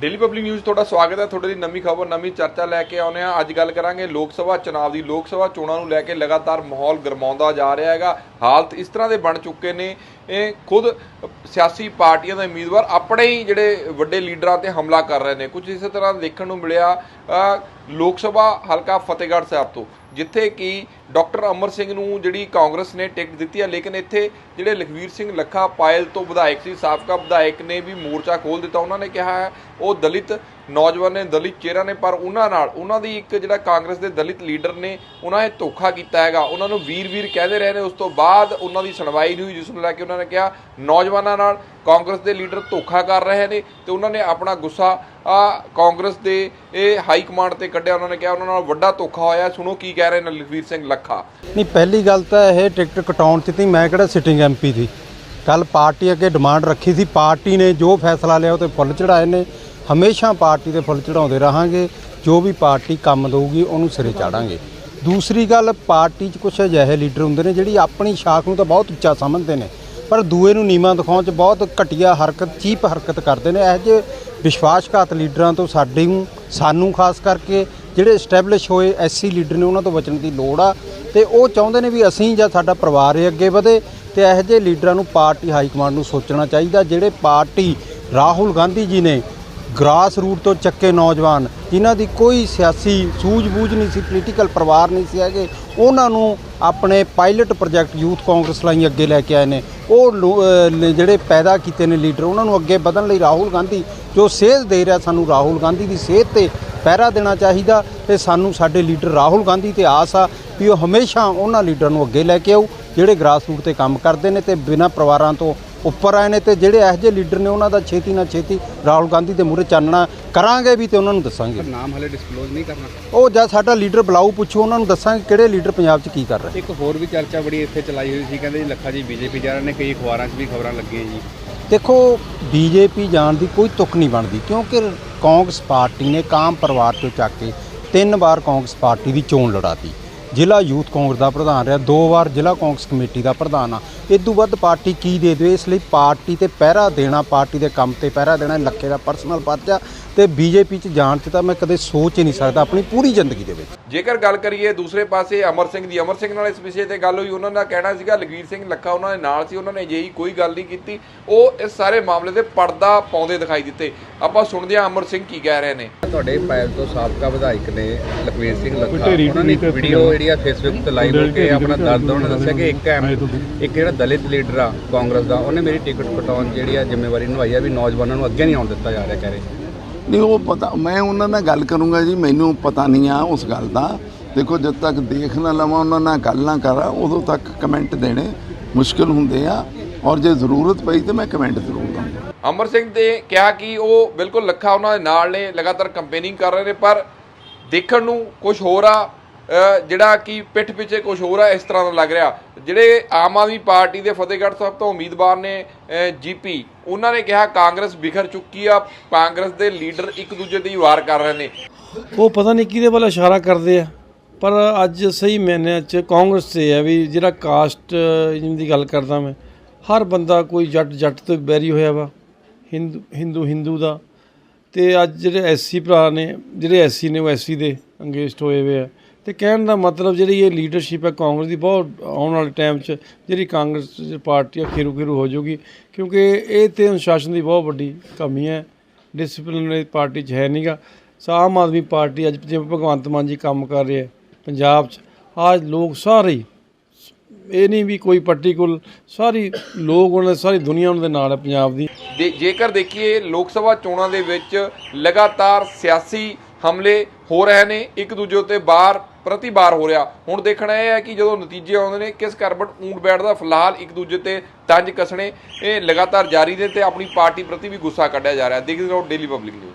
Daily public news ਤੁਹਾਡਾ ਸਵਾਗਤ ਹੈ। ਤੁਹਾਡੇ ਲਈ ਨਵੀਂ ਖਬਰ, ਨਵੀਂ ਚਰਚਾ ਲੈ ਕੇ ਆਉਨੇ ਆ ਅੱਜ ਗੱਲ ਕਰਾਂਗੇ ਲੋਕ ਸਭਾ ਚੁਣਾਵ ਦੀ। ਲੋਕ ਸਭਾ ਚੋਣਾਂ ਨੂੰ ਲੈ ਕੇ ਲਗਾਤਾਰ ਮਾਹੌਲ ਗਰਮਾਉਂਦਾ ਜਾ ਰਿਹਾ ਹੈਗਾ। ਹਾਲਤ ਇਸ ਤਰ੍ਹਾਂ ਦੇ ਬਣ ਚੁੱਕੇ ਨੇ। ਇਹ ਖੁਦ ਸਿਆਸੀ ਪਾਰਟੀਆਂ ਦੇ ਉਮੀਦਵਾਰ ਆਪਣੇ ਹੀ ਜਿਹੜੇ ਵੱਡੇ ਲੀਡਰਾਂ ਤੇ ਹਮਲਾ ਕਰ ਰਹੇ ਨੇ। ਕੁਝ ਇਸੇ ਤਰ੍ਹਾਂ ਦੇਖਣ ਨੂੰ ਮਿਲਿਆ ਲੋਕ ਸਭਾ ਹਲਕਾ ਫਤਿਹਗੜ੍ਹ ਸਾਹਿਬ ਤੋਂ। ਜਿੱਥੇ ਕਿ ਡਾਕਟਰ ਅਮਰ ਸਿੰਘ ਨੂੰ ਜਿਹੜੀ ਕਾਂਗਰਸ ਨੇ ਟਿਕਟ ਦਿੱਤੀ ਹੈ ਲੇਕਿਨ ਇੱਥੇ ਜਿਹੜੇ ਲਖਵੀਰ ਸਿੰਘ ਲੱਖਾ ਪਾਇਲ ਤੋਂ ਵਿਧਾਇਕ ਸੀ, ਸਾਬਕਾ ਵਿਧਾਇਕ ਨੇ ਵੀ ਮੋਰਚਾ ਖੋਲ ਦਿੱਤਾ, ਉਹਨਾਂ ਨੇ ਕਿਹਾ ਹੈ, ਉਹ ਦਲਿਤ ਨੌਜਵਾਨ ਨੇ ਦਲਿਤ ਚਿਹਰਾ ਨੇ, ਪਰ ਉਹਨਾਂ ਨਾਲ, ਉਹਨਾਂ ਦੀ ਇੱਕ ਜਿਹੜਾ ਕਾਂਗਰਸ ਦੇ ਦਲਿਤ ਲੀਡਰ ਨੇ, ਉਹਨਾਂ ਨੇ ਧੋਖਾ ਕੀਤਾ ਹੈਗਾ। ਉਹਨਾਂ ਨੂੰ ਵੀਰ ਵੀਰ ਕਹਿੰਦੇ ਰਹੇ ਨੇ। ਉਸ ਤੋਂ ਬਾਅਦ ਉਹਨਾਂ ਦੀ ਸੁਣਵਾਈ ਨਹੀਂ ਹੋਈ, ਜਿਸ ਨੂੰ ਲੈ ਕੇ ਉਹਨਾਂ ਨੇ ਕਿਹਾ, ਨੌਜਵਾਨਾਂ ਨਾਲ ਕਾਂਗਰਸ ਦੇ ਲੀਡਰ ਧੋਖਾ ਕਰ ਰਹੇ ਨੇ ਤੇ ਉਹਨਾਂ ਨੇ ਆਪਣਾ ਗੁੱਸਾ, ਆ, ਕਾਂਗਰਸ ਦੇ ਇਹ ਹਾਈ ਕਮਾਂਡ ਤੇ ਕੱਢਿਆ। ਉਹਨਾਂ ਨੇ ਕਿਹਾ, ਉਹਨਾਂ ਨਾਲ ਵੱਡਾ ਧੋਖਾ ਹੋਇਆ। ਸੁਣੋ ਕੀ ਕਹਿ ਰਹੇ ਨੇ ਲਖਵੀਰ ਸਿੰਘ ਲੱਖਾ। ਨਹੀਂ, ਪਹਿਲੀ ਗੱਲ ਤਾਂ ਇਹ ਟਿਕਟ ਕਟਾਉਣ ਚ ਤੀ। ਮੈਂ ਕਿਹੜਾ ਸਿਟਿੰਗ ਐਮਪੀ ਸੀ ਕੱਲ ਪਾਰਟੀ ਅੱਗੇ ਡਿਮਾਂਡ ਰੱਖੀ ਸੀ। ਪਾਰਟੀ ਨੇ ਜੋ ਫੈਸਲਾ ਲਿਆ, ਉਹ ਤੇ ਫੁੱਲ ਚੜਾਏ ਨੇ। ਹਮੇਸ਼ਾ ਪਾਰਟੀ ਦੇ ਫੁੱਲ ਚੜਾਉਂਦੇ ਰਹਾਂਗੇ, ਜੋ ਵੀ ਪਾਰਟੀ ਕੰਮ ਦਊਗੀ, ਉਹਨੂੰ ਸਿਰੇ ਚਾੜਾਂਗੇ। ਦੂਸਰੀ ਗੱਲ, ਪਾਰਟੀ 'ਚ ਕੁਝ ਅਜਿਹੇ ਲੀਡਰ ਹੁੰਦੇ ਨੇ ਜਿਹੜੀ ਆਪਣੀ ਸ਼ਾਖ ਨੂੰ ਤਾਂ ਬਹੁਤ ਉੱਚਾ ਸਮਝਦੇ ਨੇ, ਪਰ ਦੂਏ ਨੂੰ ਨੀਵਾਂ ਦਿਖਾਉਣ 'ਚ ਬਹੁਤ ਘਟੀਆ ਹਰਕਤ, ਚੀਪ ਹਰਕਤ ਕਰਦੇ ਨੇ। ਇਹੋ ਜਿਹੇ ਵਿਸ਼ਵਾਸਘਾਤ ਲੀਡਰਾਂ ਤੋਂ ਸਾਡੇ ਨੂੰ, ਸਾਨੂੰ ਖਾਸ ਕਰਕੇ, ਜਿਹੜੇ ਐਸਟੈਬਲਿਸ਼ ਹੋਏ ਐਸਸੀ ਲੀਡਰ ਨੇ ਉਹਨਾਂ ਤੋਂ ਬਚਣ ਦੀ ਲੋੜ ਆ। ਤੇ ਉਹ ਚਾਹੁੰਦੇ ਨੇ ਵੀ ਅਸੀਂ ਜਾਂ ਸਾਡਾ ਪਰਿਵਾਰ ਇਹ ਅੱਗੇ ਵਧੇ ਤੇ ਇਹੋ ਜਿਹੇ ਲੀਡਰਾਂ ਨੂੰ ਪਾਰਟੀ ਹਾਈ ਕਮਾਂਡ ਨੂੰ ਸੋਚਣਾ ਚਾਹੀਦਾ, ਜਿਹੜੇ ਪਾਰਟੀ ਰਾਹੁਲ ਗਾਂਧੀ ਜੀ ਨੇ ਗ੍ਰਾਸ ਰੂਟ ਤੋਂ ਚੱਕੇ ਨੌਜਵਾਨ, ਜਿਨ੍ਹਾਂ ਦੀ ਕੋਈ ਸਿਆਸੀ ਸੂਝ-ਬੂਝ ਨਹੀਂ ਸੀ ਪੋਲੀਟੀਕਲ ਪਰਿਵਾਰ ਨਹੀਂ ਸੀ ਹੈਗੇ, ਉਹਨਾਂ ਨੂੰ ਆਪਣੇ ਪਾਇਲਟ ਪ੍ਰੋਜੈਕਟ ਯੂਥ ਕਾਂਗਰਸ ਲਈ ਅੱਗੇ ਲੈ ਕੇ ਆਏ ਨੇ। ਉਹ ਲੋ- ਜਿਹੜੇ ਪੈਦਾ ਕੀਤੇ ਨੇ ਲੀਡਰ ਉਹਨਾਂ ਨੂੰ ਅੱਗੇ ਵਧਣ ਲਈ ਰਾਹੁਲ ਗਾਂਧੀ, ਜੋ ਸੇਧ ਦੇ ਰਿਹਾ ਸਾਨੂੰ ਰਾਹੁਲ ਗਾਂਧੀ ਦੀ ਸੇਧ ਤੇ ਪਹਿਰਾ ਦੇਣਾ ਚਾਹੀਦਾ, ਤੇ ਸਾਨੂੰ ਸਾਡੇ ਲੀਡਰ ਰਾਹੁਲ ਗਾਂਧੀ ਤੇ ਆਸ ਆ ਵੀ ਉਹ ਹਮੇਸ਼ਾ ਉਹਨਾਂ ਲੀਡਰਾਂ ਨੂੰ ਅੱਗੇ ਲੈ ਕੇ ਆਊ, ਜਿਹੜੇ ਗ੍ਰਾਸ ਰੂਟ ਤੇ ਕੰਮ ਕਰਦੇ ਨੇ ਤੇ ਬਿਨਾਂ ਪਰਿਵਾਰਾਂ ਤੋਂ ਉੱਪਰ ਆਏ ਨੇ ਤੇ ਜਿਹੜੇ ਇਹੋ ਜਿਹੇ ਲੀਡਰ ਨੇ ਉਹਨਾਂ ਦਾ ਛੇਤੀ ਨਾਲ ਛੇਤੀ ਰਾਹੁਲ ਗਾਂਧੀ ਦੇ ਮੂਹਰੇ ਚਾਨਣਾ ਕਰਾਂਗੇ ਵੀ ਤੇ ਉਹਨਾਂ ਨੂੰ ਦੱਸਾਂਗੇ। ਨਾਮ ਹਲੇ ਡਿਸਕਲੋਜ਼ ਨਹੀਂ ਕਰਨਾ। ਉਹ ਜਦ ਸਾਡਾ ਲੀਡਰ ਬੁਲਾਊ ਪੁੱਛੋ ਉਹਨਾਂ ਨੂੰ ਦੱਸਾਂਗੇ ਕਿਹੜੇ ਲੀਡਰ ਪੰਜਾਬ 'ਚ ਕੀ ਕਰ ਰਹੇ ਇੱਕ ਹੋਰ ਵੀ ਚਰਚਾ ਬੜੀ ਇੱਥੇ ਚਲਾਈ ਹੋਈ ਸੀ ਕਹਿੰਦੇ ਜੀ ਲੱਖਾ ਜੀ ਬੀਜੇਪੀ ਜਾ ਰਹੇ ਨੇ ਕਈ ਅਖਬਾਰਾਂ 'ਚ ਵੀ ਖਬਰਾਂ ਲੱਗੀਆਂ ਜੀ। ਦੇਖੋ ਬੀਜੇਪੀ ਜਾਣ ਦੀ ਕੋਈ ਤੁਕ ਨਹੀਂ ਬਣਦੀ ਕਿਉਂਕਿ ਕਾਂਗਰਸ ਪਾਰਟੀ ਨੇ ਕਾਮ ਪਰਿਵਾਰ ਤੋਂ ਚੱਕ ਕੇ ਤਿੰਨ ਵਾਰ ਕਾਂਗਰਸ ਪਾਰਟੀ ਦੀ ਚੋਣ ਲੜਾਤੀ। ਜ਼ਿਲ੍ਹਾ ਯੂਥ ਕਾਂਗਰਸ ਦਾ ਪ੍ਰਧਾਨ ਰਿਹਾ ਦੋ ਵਾਰ ਜ਼ਿਲ੍ਹਾ ਕਾਂਗਰਸ ਕਮੇਟੀ ਦਾ ਪ੍ਰਧਾਨ ਆ। ਇਦੋਂ ਵੱਧ ਪਾਰਟੀ ਕੀ ਦੇ ਦੇਵੇ ਇਸ ਲਈ ਪਾਰਟੀ ਤੇ ਪਹਿਰਾ ਦੇਣਾ ਪਾਰਟੀ ਦੇ ਕੰਮ ਤੇ ਪਹਿਰਾ ਦੇਣਾ ਲੱਖੇ ਦਾ ਪਰਸਨਲ ਪਰਚਾ ਤੇ ਬੀਜੇਪੀ 'ਚ ਜਾਣ 'ਚ ਤਾਂ ਮੈਂ ਕਦੇ ਸੋਚ ਹੀ ਨਹੀਂ ਸਕਦਾ ਆਪਣੀ ਪੂਰੀ ਜ਼ਿੰਦਗੀ ਦੇ ਵਿੱਚ। ਜੇਕਰ ਗੱਲ ਕਰੀਏ ਦੂਸਰੇ ਪਾਸੇ ਅਮਰ ਸਿੰਘ ਦੀ ਅਮਰ ਸਿੰਘ ਨਾਲ ਇਸ ਵਿਸ਼ੇ ਤੇ ਗੱਲ ਹੋਈ ਉਹਨਾਂ ਦਾ ਕਹਿਣਾ ਸੀਗਾ ਲਖਵੀਰ ਸਿੰਘ ਲੱਖਾ ਉਹਨਾਂ ਦੇ ਨਾਲ ਸੀ ਉਹਨਾਂ ਨੇ ਅਜਿਹੀ ਕੋਈ ਗੱਲ ਨਹੀਂ ਕੀਤੀ। ਉਹ ਇਸ ਸਾਰੇ ਮਾਮਲੇ ਤੇ ਪਰਦਾ ਪਾਉਂਦੇ ਦਿਖਾਈ ਦਿੱਤੇ। ਆਪਾਂ ਸੁਣਦੇ ਹਾਂ ਅਮਰ ਸਿੰਘ ਕੀ ਕਹਿ ਰਹੇ ਨੇ। ਤੁਹਾਡੇ ਪੈਲ ਤੋਂ ਸਾਬਕਾ ਵਿਧਾਇਕ ਨੇ ਲਖਵੀਰ ਸਿੰਘ ਲੱਖਾ ਉਹਨਾਂ ਨੇ ਇੱਕ ਵੀਡੀਓ ਜਿਹੜੀ ਆ ਫੇਸਬੁੱਕ ਤੇ ਲਾਈਵ ਹੋ ਕੇ ਆਪਣਾ ਦਰਦ ਉਹਨਾਂ ਨੇ ਦੱਸਿਆ ਕਿ ਇੱਕ ਐਮ ਇੱਕ ਜਿਹੜਾ ਦਲਿਤ ਲੀਡਰ ਆ ਕਾਂਗਰਸ ਦਾ ਉਹਨੇ ਮੇਰੀ ਟਿਕਟ ਕਟਾਉਣ ਜਿਹੜੀ ਆ ਜ਼ਿੰਮੇਵਾਰੀ ਨਿਭਾਈ ਆ ਵੀ ਨੌਜਵਾਨਾਂ ਨੂੰ ਅੱਗੇ ਨਹੀਂ ਆਉਣ ਦਿੱਤਾ ਜਾ ਰਿਹਾ ਕਹਿ ਰਹੇ। ਨਹੀਂ ਉਹ ਪਤਾ ਮੈਂ ਉਹਨਾਂ ਨਾਲ ਗੱਲ ਕਰੂੰਗਾ ਜੀ ਮੈਨੂੰ ਪਤਾ ਨਹੀਂ ਆ ਉਸ ਗੱਲ ਦਾ। ਦੇਖੋ ਜਦ ਤੱਕ ਦੇਖ ਨਾ ਲਵਾਂ ਉਹਨਾਂ ਨਾਲ ਗੱਲ ਨਾ ਕਰਾਂ ਉਦੋਂ ਤੱਕ ਕਮੈਂਟ ਦੇਣੇ ਮੁਸ਼ਕਲ ਹੁੰਦੇ ਆ। ਔਰ ਜੇ ਜ਼ਰੂਰਤ ਪਈ ਤੇ ਮੈਂ ਕਮੈਂਟ ਜ਼ਰੂਰ ਦਊਂਗਾ। ਅਮਰ ਸਿੰਘ ਤੇ ਕਿਹਾ ਕਿ ਉਹ ਬਿਲਕੁਲ ਲੱਖਾ ਉਹਨਾਂ ਦੇ ਨਾਲ ਨੇ ਲਗਾਤਾਰ ਕੰਪੇਨਿੰਗ ਕਰ ਰਹੇ ਨੇ ਪਰ ਦੇਖਣ ਨੂੰ ਕੁਝ ਹੋਰ ਆ ਜਿਹੜਾ ਕਿ ਪਿੱਠ ਪਿੱਛੇ ਕੁਝ ਹੋਰ ਆ, ਇਸ ਤਰ੍ਹਾਂ ਦਾ ਲੱਗ ਰਿਹਾ। ਜਿਹੜੇ ਆਮ ਆਦਮੀ ਪਾਰਟੀ ਦੇ ਫਤਿਹਗੜ੍ਹ ਸਾਹਿਬ ਤੋਂ ਉਮੀਦਵਾਰ ਨੇ ਜੀਪੀ, ਉਹਨਾਂ ਨੇ ਕਿਹਾ ਕਾਂਗਰਸ ਬਿਖਰ ਚੁੱਕੀ ਆ, ਕਾਂਗਰਸ ਦੇ ਲੀਡਰ ਇੱਕ ਦੂਜੇ ਦੀ ਵਾਰ ਕਰ ਰਹੇ ਨੇ। ਉਹ ਪਤਾ ਨਹੀਂ ਕਿਹਦੇ ਵੱਲ ਇਸ਼ਾਰਾ ਕਰਦੇ ਆ, ਪਰ ਅੱਜ ਸਹੀ ਮੈਨੇ ਚ ਕਾਂਗਰਸ ਤੇ ਹੈ ਵੀ ਜਿਹੜਾ ਕਾਸਟ ਦੀ ਗੱਲ ਕਰਦਾ ਮੈਂ, ਹਰ ਬੰਦਾ ਕੋਈ ਜੱਟ ਜੱਟ ਤੋਂ ਬੈਰੀ ਹੋਇਆ ਵਾ, ਹਿੰਦੂ ਹਿੰਦੂ ਹਿੰਦੂ ਦਾ। ਤੇ ਅੱਜ ਜਿਹੜੇ ਐਸਸੀ ਭਰਾ ਨੇ, ਜਿਹੜੇ ਐਸਸੀ ਨੇ, ਉਹ ਐਸਸੀ ਦੇ ਅੰਗੇਜਡ ਹੋਏ ਹੋਏ ਆ। ਤੇ ਕਹਿਣ ਦਾ ਮਤਲਬ ਜਿਹੜੀ ਇਹ ਲੀਡਰਸ਼ਿਪ ਹੈ ਕਾਂਗਰਸ ਦੀ ਬਹੁਤ ਆਉਣ ਵਾਲੇ ਟਾਈਮ 'ਚ ਜਿਹੜੀ ਕਾਂਗਰਸ ਪਾਰਟੀ ਆ ਖੇਰੂ ਖੇਰੂ ਹੋ ਜਾਊਗੀ, ਕਿਉਂਕਿ ਇਹ ਤੇ ਅਨੁਸ਼ਾਸਨ ਦੀ ਬਹੁਤ ਵੱਡੀ ਕਮੀ ਹੈ। ਡਿਸਪਲਿਨ ਪਾਰਟੀ 'ਚ ਹੈ ਨਹੀਂਗਾ ਸੋ ਆਮ ਆਦਮੀ ਪਾਰਟੀ ਅੱਜ ਜਿਵੇਂ ਭਗਵੰਤ ਮਾਨ ਜੀ ਕੰਮ ਕਰ ਰਹੇ ਪੰਜਾਬ 'ਚ ਅੱਜ ਲੋਕ ਸਾਰੇ ਹੀ ਇਹ ਨਹੀਂ ਵੀ ਕੋਈ ਪਾਰਟੀਕੁਲ ਸਾਰੀ ਲੋਕ ਉਹਨਾਂ ਸਾਰੀ ਦੁਨੀਆ ਉਹਨਾਂ ਦੇ ਨਾਲ ਹੈ ਪੰਜਾਬ ਦੀ ਜੇਕਰ ਦੇਖੀਏ ਲੋਕ ਸਭਾ ਚੋਣਾਂ ਦੇ ਵਿੱਚ ਲਗਾਤਾਰ ਸਿਆਸੀ ਹਮਲੇ ਹੋ ਰਹੇ ਨੇ, ਇੱਕ ਦੂਜੇ ਉੱਤੇ ਬਾਰ ਪ੍ਰਤੀ ਵਾਰ ਹੋ ਰਿਹਾ। ਹੁਣ ਦੇਖਣਾ ਇਹ ਹੈ ਕਿ ਜਦੋਂ ਨਤੀਜੇ ਆਉਂਦੇ ਨੇ, ਕਿਸ ਕਰਬਟ ਊਂਟ ਬੈਠਦਾ, ਫਿਲਹਾਲ ਇੱਕ ਦੂਜੇ ਤੇ ਤੰਜ ਕਸਣੇ, ਇਹ ਲਗਾਤਾਰ ਜਾਰੀ ਨੇ ਤੇ ਆਪਣੀ ਪਾਰਟੀ ਪ੍ਰਤੀ ਵੀ ਗੁੱਸਾ ਕੱਢਿਆ ਜਾ ਰਿਹਾ। ਦੇਖਦੇ ਰਹੋ ਡੇਲੀ ਪਬਲਿਕ ਨਿਊਜ਼